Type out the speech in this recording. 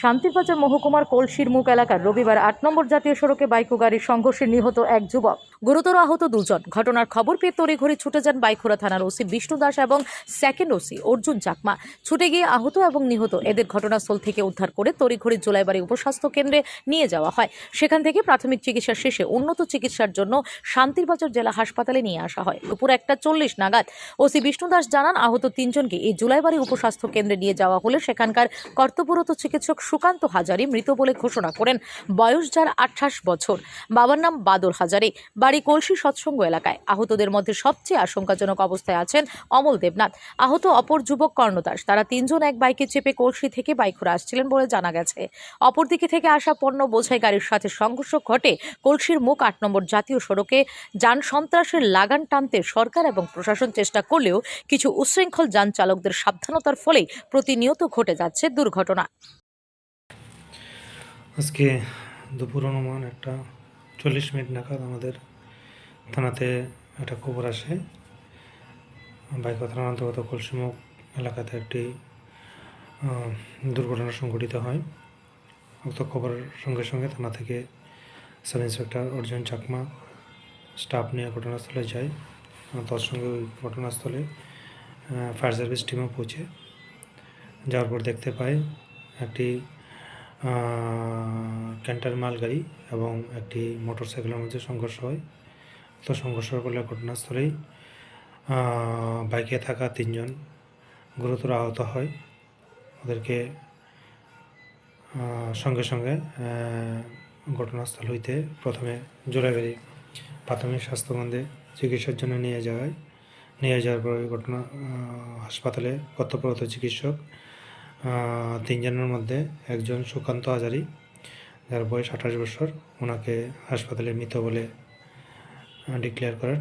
শান্তিরবাজার মহকুমার কলসির মুখ এলাকার রবিবার আট নম্বর জাতীয় সড়কে বাইক ও গাড়ির সংঘর্ষে নিহত এক যুবক। গুরুতর আহত দুজন। ঘটনার খবর পেয়ে তড়িঘড়ি ছুটে যান বাইখোরা থানার ওসি বিষ্ণু দাস এবং সেকেন্ড ওসি অর্জুন চাকমা। ছুটে গিয়ে আহত এবং নিহত। এদের ঘটনাস্থল থেকে উদ্ধার করে তড়িঘড়ি জোলাইবাড়ি উপস্বাস্থ্য কেন্দ্রে নিয়ে যাওয়া হয়। সেখান থেকে প্রাথমিক চিকিৎসা শেষে উন্নত চিকিৎসার জন্য শান্তিরবাজার জেলা হাসপাতালে নিয়ে আসা হয়। দুপুর একটা চল্লিশ নাগাদ ওসি বিষ্ণু দাস জানান, আহত তিনজনকে এই জুলাইবাড়ি উপস্বাস্থ্য কেন্দ্রে নিয়ে যাওয়া হলে সেখানকার কর্তব্যরত চিকিৎসক সুকান্ত হাজারি মৃত বলে ঘোষণা করেন। বয়স যার আঠাশ বছর। বাবার নাম বাদল হাজারি। বাড়ি কলসি সৎসঙ্গ এলাকায়। আহতদের মধ্যে সবচেয়ে আশঙ্কাজনক অবস্থায় আছেন অমল দেবনাথ। আহত অপর যুবক কর্ণদাস তারা তিনজন এক বাইকে চেপে কলসি থেকে বাইকুড়ে আসছিলেন বলে জানা গেছে। অপরদিকে থেকে আসা পণ্য বোঝাই গাড়ির সাথে সংঘর্ষ ঘটে কলসির মুখ আট নম্বর জাতীয় সড়কে। যান সন্ত্রাসের লাগান টানতে সরকার এবং প্রশাসন চেষ্টা করলেও কিছু উচ্ছৃঙ্খল যান চালকদের সাবধানতার ফলেই প্রতিনিয়ত ঘটে যাচ্ছে দুর্ঘটনা। আজকে দুপুর অনুমান একটা চল্লিশ মিনিট নাগাদ আমাদের থানাতে একটা খবর আসে। বাইক থানার অন্তর্গত কলসিমুখ এলাকাতে একটি দুর্ঘটনা সংঘটিত হয়। উক্ত খবরের সঙ্গে সঙ্গে থানা থেকে sub inspector Arjun Chakma staff নিয়ে ঘটনাস্থলে যায়। তার সঙ্গে ওই ঘটনাস্থলে ফায়ার সার্ভিস টিমও পৌঁছে। যাওয়ার পর দেখতে পাই একটি ক্যান্টার মালগাড়ি এবং একটি মোটরসাইকেলের মধ্যে সংঘর্ষ হয়। তো সংঘর্ষ করলে ঘটনাস্থলেই বাইকে থাকা তিনজন গুরুতর আহত হয়। ওদেরকে সঙ্গে সঙ্গে ঘটনাস্থল হইতে প্রথমে জোড়াগাড়ি প্রাথমিক স্বাস্থ্যকেন্দ্রে চিকিৎসার জন্য নিয়ে যাওয়ায়, নিয়ে যাওয়ার পরে ঘটনা হাসপাতালে কর্তব্যরত চিকিৎসক তিনজনের মধ্যে একজন সুকান্ত হাজারি, যার বয়স আঠাশ বছর ওনাকে হাসপাতালে মৃত বলে ডিক্লেয়ার করেন